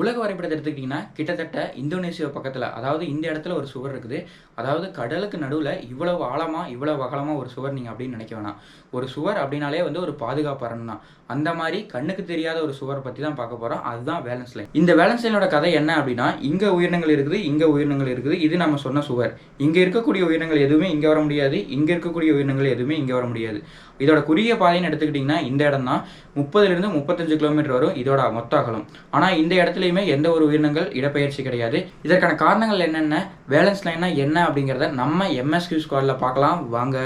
உலக வரைபடத்தை எடுத்துக்கிட்டிங்கன்னா கிட்டத்தட்ட இந்தோனேசியா பக்கத்தில் அதாவது இந்த இடத்துல ஒரு சுவர் இருக்குது. அதாவது கடலுக்கு நடுவில் இவ்வளவு ஆழமாக இவ்வளவு அகலமாக ஒரு சுவர் நீங்கள் அப்படின்னு நினைக்க வேணாம். ஒரு சுவர் அப்படின்னாலே வந்து ஒரு பாதுகாப்பு அரண் தான். அந்த மாதிரி கண்ணுக்கு தெரியாத ஒரு சுவரை பற்றி தான் பார்க்க போகிறோம் அதுதான் வேலன்ஸ் லைன். இந்த வேலன்ஸ் லைனோட கதை என்ன அப்படின்னா இங்கே உயிரினங்கள் இருக்குது இங்கே உயிரினங்கள் இருக்குது. இது நம்ம சொன்ன சுவர். இங்கே இருக்கக்கூடிய உயிரினங்கள் எதுவுமே இங்கே வர முடியாது. இங்கே இருக்கக்கூடிய உயிரினங்கள் எதுவுமே இங்கே வர முடியாது. இதோட குறுகிய பாதைன்னு எடுத்துக்கிட்டிங்கன்னா இந்த இடம் தான் முப்பதுலேருந்து முப்பத்தஞ்சு கிலோமீட்டர் வரும் இதோட மொத்த அகலம். ஆனால் இந்த இடத்துலையுமே எந்த ஒரு உயிரினங்கள் இடப்பெயர்ச்சி கிடையாது. இதற்கான காரணங்கள் என்னென்ன? வேலன்ஸ் லைன்னா என்ன அப்படிங்கிறத நம்ம எம்எஸ்கியூ ஸ்குவாடில் பார்க்கலாம். வாங்க.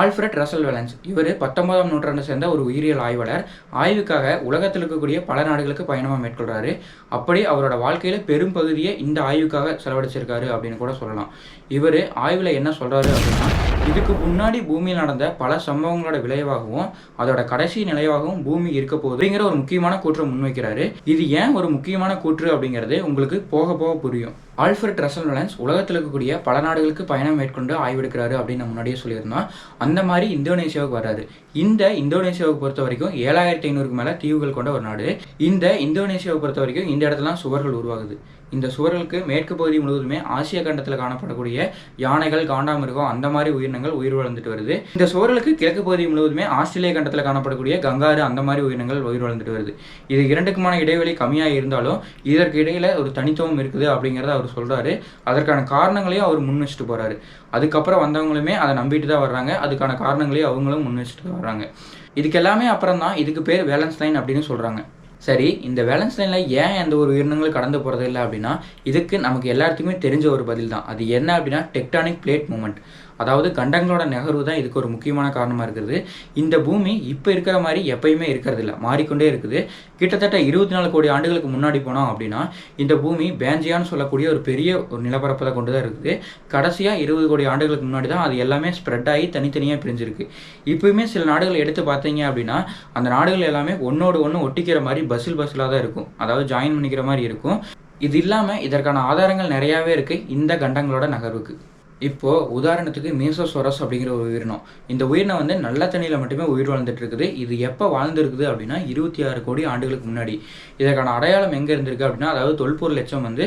Alfred Russel Wallace. இவர் பத்தொன்பதாம் நூற்றாண்டை சேர்ந்த ஒரு உயிரியல் ஆய்வாளர். ஆய்வுக்காக உலகத்தில் இருக்கக்கூடிய பல நாடுகளுக்கு பயணமாக மேற்கொள்கிறாரு அப்படி அவரோட வாழ்க்கையில் பெரும் பகுதியை இந்த ஆய்வுக்காக செலவழிச்சிருக்காரு அப்படின்னு கூட சொல்லலாம். இவர் ஆய்வில் என்ன சொல்கிறாரு அப்படின்னா இதுக்கு முன்னாடி பூமியில் நடந்த பல சம்பவங்களோட விளைவாகவும் அதோட கடைசி நிலைவாகவும் பூமி இருக்க போகுது அப்படிங்கிற ஒரு முக்கியமான கூற்றை முன்வைக்கிறாரு. இது ஏன் ஒரு முக்கியமான கூற்று அப்படிங்கிறது உங்களுக்கு போக போக புரியும். ஆல்ஃபர்ட் ரசல் வேலன்ஸ் உலகத்தில் இருக்கக்கூடிய பல நாடுகளுக்கு பயணம் மேற்கொண்டு ஆய்வெடுக்கிறாரு அப்படின்னு நான் முன்னாடியே சொல்லியிருந்தோம் அந்த மாதிரி இந்தோனேஷியாவுக்கு வராது இந்த இந்தோனேஷியாவை பொறுத்த வரைக்கும் ஏழாயிரத்தி ஐநூறுக்கு மேலே தீவுகள் கொண்ட ஒரு நாடு. இந்த இந்தோனேஷியாவை பொறுத்த வரைக்கும் இந்த இடத்துல சுவர்கள் உருவாகுது. இந்த சுவர்களுக்கு மேற்கு பகுதி முழுவதுமே ஆசிய கண்டத்தில் காணப்படக்கூடிய யானைகள் காண்டாமிருகம் அந்த மாதிரி உயிரினங்கள் உயிர் வளர்ந்துட்டு வருது. இந்த சுவர்களுக்கு கிழக்கு பகுதி முழுவதுமே ஆஸ்திரேலிய கண்டத்தில் காணப்படக்கூடிய கங்காரு அந்த மாதிரி உயிரினங்கள் உயிர் வளர்ந்துட்டு வருது. இது இரண்டுக்குமான இடைவெளி கம்மியாக இருந்தாலும் இதற்கு இடையில ஒரு தனித்துவம் இருக்குது அப்படிங்கிறத அவர் சொல்றாரு. அதற்கான காரணங்களையும் அவர் முன் வச்சுட்டு போறாரு. அதுக்கப்புறம் வந்தவங்களுமே அதை நம்பிட்டு தான் வர்றாங்க. அதுக்கான காரணங்களையும் அவங்களும் முன் வச்சுட்டு தான் வர்றாங்க. இதுக்கு எல்லாமே அப்புறம் தான் இதுக்கு பேர் வேலன்ஸ் லைன் அப்படின்னு சொல்றாங்க. சரி இந்த வேலன்ஸ் லைனில் ஏன் எந்த ஒரு உயிரினங்களும் கடந்து போகிறது இல்லை அப்படின்னா இதுக்கு நமக்கு எல்லாத்துக்குமே தெரிஞ்ச ஒரு பதில் தான். அது என்ன அப்படின்னா டெக்டானிக் பிளேட் மூமெண்ட் அதாவது கண்டங்களோட நகர்வு தான் இதுக்கு ஒரு முக்கியமான காரணமாக இருக்குது இந்த பூமி இப்போ இருக்கிற மாதிரி எப்பயுமே இருக்கிறது இல்லை மாறிக்கொண்டே இருக்குது. கிட்டத்தட்ட இருபத்தி நாலு கோடி ஆண்டுகளுக்கு முன்னாடி போனோம் அப்படின்னா இந்த பூமி பேஞ்சியான்னு சொல்லக்கூடிய ஒரு பெரிய ஒரு நிலப்பரப்பை கொண்டு தான் இருக்குது. கடைசியாக இருபது கோடி ஆண்டுகளுக்கு முன்னாடி தான் அது எல்லாமே ஸ்ப்ரெட் ஆகி தனித்தனியாக பிரிஞ்சிருக்கு. இப்போயுமே சில நாடுகள் எடுத்து பார்த்தீங்க அப்படின்னா அந்த நாடுகள் எல்லாமே ஒன்றோடு ஒன்று ஒட்டிக்கிற மாதிரி பஸ்ஸில் பஸ்ஸில் தான் இருக்கும். அதாவது ஜாயின் பண்ணிக்கிற மாதிரி இருக்கும். இது இல்லாமல் இதற்கான ஆதாரங்கள் நிறையாவே இருக்குது இந்த கண்டங்களோட நகர்வுக்கு. இப்போ உதாரணத்துக்கு மீசோசோரஸ் அப்படிங்கிற ஒரு உயிரினம். இந்த உயிரினம் வந்து நல்ல தண்ணியில் மட்டுமே உயிர் வாழ்ந்துட்டு இருக்குது இது எப்போ வாழ்ந்துருக்குது அப்படின்னா இருபத்தி ஆறு கோடி ஆண்டுகளுக்கு முன்னாடி. இதற்கான அடையாளம் எங்கே இருந்திருக்கு அப்படின்னா அதாவது தொல்பொருள் லட்சம் வந்து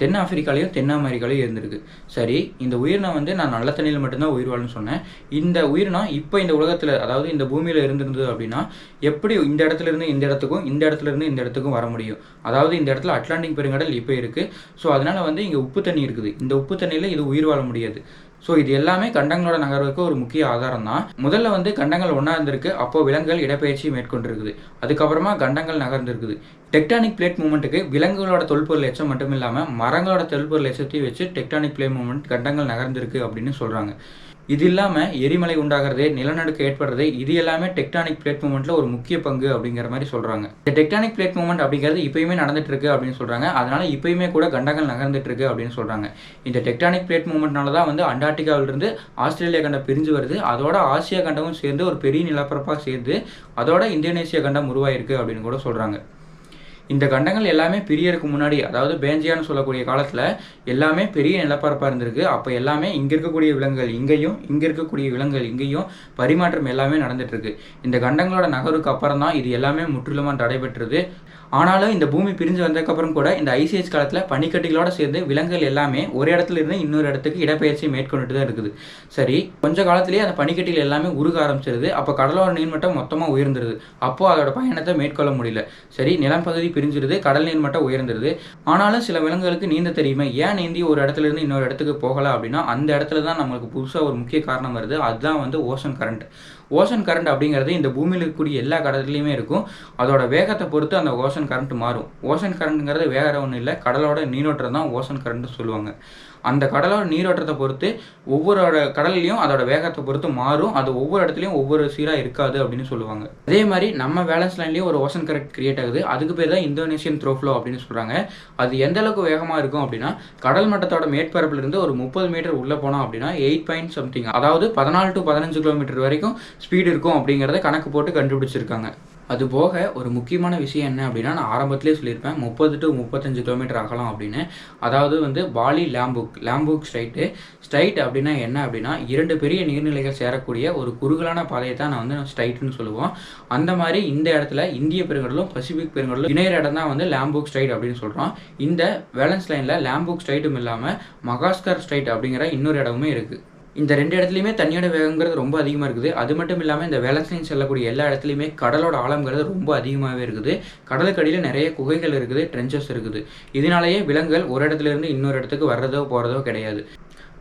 தென் ஆப்பிரிக்காலையும் தென் அமெரிக்காலையும் இருந்திருக்கு. சரி இந்த உயிரினம் வந்து நான் நல்ல தண்ணியில் மட்டும்தான் உயிர் வாழும்னு சொன்னேன். இந்த உயிரினம் இப்போ இந்த உலகத்தில் அதாவது இந்த பூமியில் இருந்திருந்தது அப்படின்னா எப்படி இந்த இடத்துல இருந்து இந்த இடத்துக்கும் இந்த இடத்துல இருந்து இந்த இடத்துக்கும் வர முடியும்? அதாவது இந்த இடத்துல அட்லாண்டிக் பெருங்கடல் இப்போ இருக்குது ஸோ அதனால் வந்து இங்கே உப்பு தண்ணி இருக்குது. இந்த உப்பு தண்ணியில் இது உயிர் வாழ முடியாது. ஸோ இது எல்லாமே கண்டங்களோட நகர்வுக்கு ஒரு முக்கிய ஆதாரம் தான் முதல்ல வந்து கண்டங்கள் ஒன்றா இருந்திருக்கு அப்போ விலங்குகள் இடப்பெயர்ச்சி மேற்கொண்டிருக்குது. அதுக்கப்புறமா கண்டங்கள் நகர்ந்திருக்குது. டெக்டானிக் பிளேட் மூமெண்ட்டுக்கு விலங்குகளோட தொல்பொருள் எச்சம் மட்டும் இல்லாமல் மரங்களோட தொல்பொருள் எச்சத்தையும் வச்சு டெக்டானிக் பிளேட் மூமெண்ட் கண்டங்கள் நகர்ந்திருக்கு அப்படின்னு சொல்கிறாங்க இது இல்லாமல் எரிமலை உண்டாகிறது நிலநடுக்கம் ஏற்படுறது இது எல்லாமே டெக்டானிக் பிளேட் மூமெண்ட்டில் ஒரு முக்கிய பங்கு அப்படிங்கிற மாதிரி சொல்கிறாங்க இந்த டெக்டானிக் பிளேட் மூமெண்ட் அப்படிங்கிறது இப்பயுமே நடந்துட்டு இருக்கு அப்படின்னு சொல்கிறாங்க அதனால இப்பயுமே கூட கண்டங்கள் நகர்ந்துட்டு இருக்கு அப்படின்னு சொல்கிறாங்க இந்த டெக்டானிக் பிளேட் மூமெண்ட்னால தான் வந்து அண்டார்டிகாவிலிருந்து ஆஸ்திரேலியா கண்டம் பிரிஞ்சு வருது. அதோட ஆசியா கண்டமும் சேர்ந்து ஒரு பெரிய நிலப்பரப்பாக சேர்ந்து அதோட இந்தோனேசியா கண்டம் உருவாயிருக்கு அப்படின்னு கூட சொல்கிறாங்க இந்த கண்டங்கள் எல்லாமே பிரியருக்கு முன்னாடி அதாவது பேஞ்சியான்னு சொல்லக்கூடிய காலத்தில் எல்லாமே பெரிய நிலப்பரப்பாக இருந்திருக்கு. அப்போ எல்லாமே இங்கே இருக்கக்கூடிய விலங்குகள் இங்கேயும் இங்கே இருக்கக்கூடிய விலங்குகள் இங்கேயும் பரிமாற்றம் எல்லாமே நடந்துட்டுருக்கு. இந்த கண்டங்களோட நகருக்கு அப்புறம் தான் இது எல்லாமே முற்றிலுமாக தடைபெற்றது. ஆனாலும் இந்த பூமி பிரிஞ்சு வந்ததுக்கப்புறம் கூட இந்த ஐசிஎஸ் காலத்தில் பனிக்கட்டிகளோட சேர்ந்து விலங்குகள் எல்லாமே ஒரு இடத்துல இருந்து இன்னொரு இடத்துக்கு இடப்பெயர்ச்சி மேற்கொண்டுட்டு தான் இருக்குது. சரி கொஞ்ச காலத்திலேயே அந்த பனிக்கட்டிகள் எல்லாமே உருக ஆரம்பிச்சிருது. அப்போ கடலோர நீர்மட்டம் மொத்தமாக உயர்ந்துருது. அப்போ அதோட பயணத்தை மேற்கொள்ள முடியல. சரி நிலம் பகுதி பிரிஞ்சிருது கடல் நீர் மட்டம் உயர்ந்துருது. ஆனாலும் சில விலங்குகளுக்கு நீந்த தெரியுமே. ஏன் நீந்தி ஒரு இடத்துல இருந்து இன்னொரு இடத்துக்கு போகல அப்படின்னா அந்த இடத்துல தான் நம்மளுக்கு புதுசாக ஒரு முக்கிய காரணம் வருது. அதுதான் வந்து ஓசன் கரண்ட். ஓசன் கரண்ட் அப்படிங்கிறது இந்த பூமியில் இருக்கக்கூடிய எல்லா கடத்துலையுமே இருக்கும். அதோட வேகத்தை பொறுத்து அந்த ஓசன் கரண்ட் மாறும். ஓசன் கரண்ட்டுங்கிறது வேற ஒன்றும் இல்லை. கடலோட நீரோட்டம் தான் ஓசன் கரண்ட்னு சொல்லுவாங்க. அந்த கடலோட நீரோட்டத்தை பொறுத்து ஒவ்வொரு கடல்லையும் அதோட வேகத்தை பொறுத்து மாறும். அது ஒவ்வொரு இடத்துலையும் ஒவ்வொரு சீராக இருக்காது அப்படின்னு சொல்லுவாங்க. அதே மாதிரி நம்ம பேலன்ஸ் லைன்லேயும் ஒரு ஓசன் கரெக்ட் கிரியேட் ஆகுது. அதுக்கு பேர் தான் இந்தோனேஷியன் த்ரோஃப்ளோ அப்படின்னு சொல்கிறாங்க அது எந்த அளவுக்கு வேகமாக இருக்கும் அப்படின்னா கடல் மட்டத்தோட மேற்பரப்புல இருந்து ஒரு முப்பது மீட்டர் உள்ளே போனோம் அப்படின்னா எயிட் பாயிண்ட் சம்திங் அதாவது பதினாலு டு பதினஞ்சு கிலோமீட்டர் வரைக்கும் ஸ்பீடு இருக்கும் அப்படிங்கிறத கணக்கு போட்டு கண்டுபிடிச்சிருக்காங்க. அது போக ஒரு முக்கியமான விஷயம் என்ன அப்படின்னா நான் ஆரம்பத்திலே சொல்லியிருப்பேன் முப்பது டு முப்பத்தஞ்சு கிலோமீட்டர் ஆகலாம் அப்படின்னு. அதாவது வந்து Bali Lombok Lombok strait. Strait அப்படின்னா என்ன அப்படின்னா இரண்டு பெரிய நீர்நிலைகள் சேரக்கூடிய ஒரு குறுகலான பாதையை தான் நான் வந்து ஸ்ட்ரைட்னு சொல்லுவோம். அந்த மாதிரி இந்த இடத்துல இந்திய பெருங்கடலும் பசிபிக் பெருங்கடலும் இணையிற இடம் தான் வந்து லேம்புக் ஸ்ட்ரைட் அப்படின்னு சொல்கிறோம் இந்த வேலன்ஸ் லைனில் லேம்புக் ஸ்ட்ரைட்டும் இல்லாமல் மகாஸ்கர் ஸ்ட்ரைட் அப்படிங்கிற இன்னொரு இடமுமே இருக்குது இந்த ரெண்டு இடத்துலையுமே தண்ணியோட வேகங்கிறது ரொம்ப அதிகமாக இருக்குது. அது மட்டும் இல்லாமல் இந்த வேலன்ஸ் செல்லக்கூடிய எல்லா இடத்துலையுமே கடலோட ஆழங்கிறது ரொம்ப அதிகமாகவே இருக்குது. கடலுக்கடியில் நிறைய குகைகள் இருக்குது ட்ரெஞ்சஸ் இருக்குது. இதனாலேயே விலங்குகள் ஒரு இடத்துல இருந்து இன்னொரு இடத்துக்கு வர்றதோ போகிறதோ கிடையாது.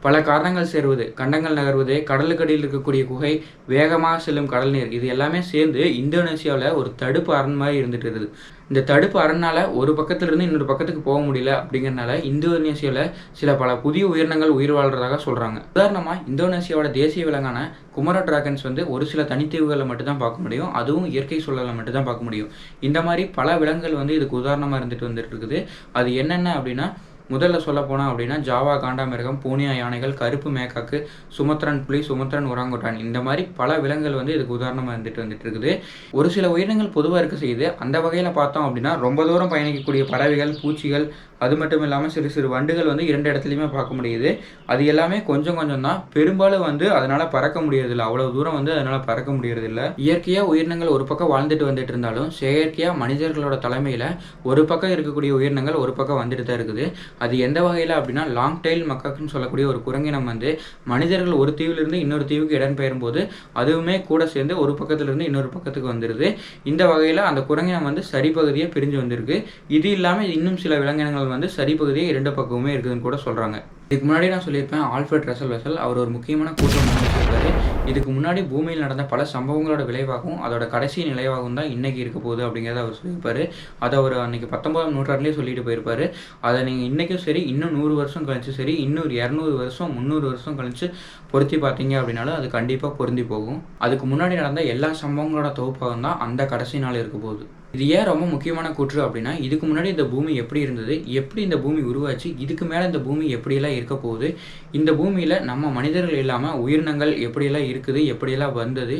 பல காரணங்கள் சேருவது. கண்டங்கள் நகர்வது கடலுக்கடியில் இருக்கக்கூடிய குகை வேகமாக செல்லும் கடல் நீர். இது எல்லாமே சேர்ந்து இந்தோனேசியாவில் ஒரு தடுப்பு அரண் மாதிரி இருந்துட்டு இருக்குது. இந்த தடுப்பு அரண்னால் ஒரு பக்கத்துலேருந்து இன்னொரு பக்கத்துக்கு போக முடியல அப்படிங்கிறனால இந்தோனேசியாவில் சில பல புதிய உயிரினங்கள் உயிர் வாழ்றதாக சொல்கிறாங்க உதாரணமாக இந்தோனேசியாவோட தேசிய விலங்கான குமரோ டிராகன்ஸ் வந்து ஒரு சில தனித்தீவுகளை மட்டும்தான் பார்க்க முடியும். அதுவும் இயற்கை சூழலில் மட்டும்தான் பார்க்க முடியும். இந்த மாதிரி பல விலங்குகள் வந்து இதுக்கு உதாரணமாக இருந்துட்டு வந்துட்டு இருக்குது. அது என்னென்ன அப்படின்னா முதல்ல சொல்ல போனால் அப்படின்னா ஜாவா காண்டாமிருகம் பூனியா யானைகள் கருப்பு மேக்காக்கு சுமத்ரன் புலி சுமத்ரன் உராங்குட்டான். இந்த மாதிரி பல விலங்குகள் வந்து இதுக்கு உதாரணமாக இருந்துட்டு வந்துட்டு இருக்குது ஒரு சில உயிரினங்கள் பொதுவாக இருக்க செய்யுது. அந்த வகையில் பார்த்தோம் அப்படின்னா ரொம்ப தூரம் பயணிக்கக்கூடிய பறவைகள் பூச்சிகள் அது மட்டும் இல்லாமல் சிறு சிறு வண்டுகள் வந்து இரண்டு இடத்துலையுமே பார்க்க முடியுது. அது எல்லாமே கொஞ்சம் கொஞ்சம் தான். பெரும்பாலும் வந்து அதனால் பறக்க முடியறதில்ல. அவ்வளோ தூரம் வந்து அதனால் பறக்க முடியறதில்ல. இயற்கையாக உயிரினங்கள் ஒரு பக்கம் வாழ்ந்துட்டு வந்துட்டு இருந்தாலும் செயற்கையாக மனிதர்களோட தலைமையில் ஒரு பக்கம் இருக்கக்கூடிய உயிரினங்கள் ஒரு பக்கம் வந்துட்டு தான் இருக்குது. அது எந்த வகையில் அப்படின்னா லாங் டைல் மக்காக்குன்னு சொல்லக்கூடிய ஒரு குரங்கினம் வந்து மனிதர்கள் ஒரு தீவிலிருந்து இன்னொரு தீவுக்கு இடம்பெயரும் போது அதுவுமே கூட சேர்ந்து ஒரு பக்கத்துலேருந்து இன்னொரு பக்கத்துக்கு வந்துடுது இந்த வகையில் அந்த குரங்கினம் வந்து சரிபகுதியாக பிரிஞ்சு வந்திருக்கு. இது இல்லாமல் இன்னும் சில விலங்கினங்கள் வந்து சரிப்பகுதியே இரண்டு பக்கமுமே இருக்குதுன்னு கூட சொல்கிறாங்க இதுக்கு முன்னாடி நான் சொல்லியிருப்பேன் ஆல்ஃபர்ட் ரசல் வெசல் அவர் ஒரு முக்கியமான கூட்டம் வச்சிருக்காரு இதுக்கு முன்னாடி பூமியில் நடந்த பல சம்பவங்களோட விளைவாகவும் அதோட கடைசி நிலைவாகவும் தான் இன்னைக்கு இருக்க போகுது அப்படிங்கிறத அவர் சொல்லியிருப்பாரு. அதை அவர் அன்னைக்கு பத்தொன்பதாம் நூற்றாண்டுலேயே சொல்லிட்டு போயிருப்பாரு. அதை நீங்கள் இன்றைக்கும் சரி இன்னும் நூறு வருஷம் கழிச்சு சரி இன்னும் இரநூறு வருஷம் முந்நூறு வருஷம் கழிச்சு பொருத்தி பார்த்தீங்க அப்படின்னாலும் அது கண்டிப்பாக பொருந்தி போகும். அதுக்கு முன்னாடி நடந்த எல்லா சம்பவங்களோட தொகுப்பாகவும் தான் அந்த கடைசி நாள் இருக்க போகுது. இது ஏன் ரொம்ப முக்கியமான கூற்று அப்படின்னா இதுக்கு முன்னாடி இந்த பூமி எப்படி இருந்தது எப்படி இந்த பூமி உருவாச்சு இதுக்கு மேலே இந்த பூமி எப்படியெல்லாம் இருக்க போகுது இந்த பூமியில் நம்ம மனிதர்கள் இல்லாமல் உயிரினங்கள் எப்படியெல்லாம் இருக்குது எப்படியெல்லாம் வந்தது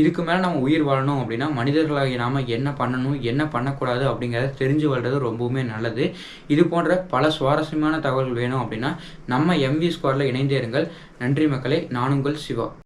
இதுக்கு மேலே நம்ம உயிர் வாழணும் அப்படின்னா மனிதர்களாகி நாம் என்ன பண்ணணும் என்ன பண்ணக்கூடாது அப்படிங்கிறத தெரிஞ்சு வாழ்றது ரொம்பவுமே நல்லது. இது போன்ற பல சுவாரஸ்யமான தகவல்கள் வேணும் அப்படின்னா நம்ம எம்வி ஸ்குவாரில் இணைந்தேருங்கள். நன்றி மக்களே நான் உங்கள் சிவா.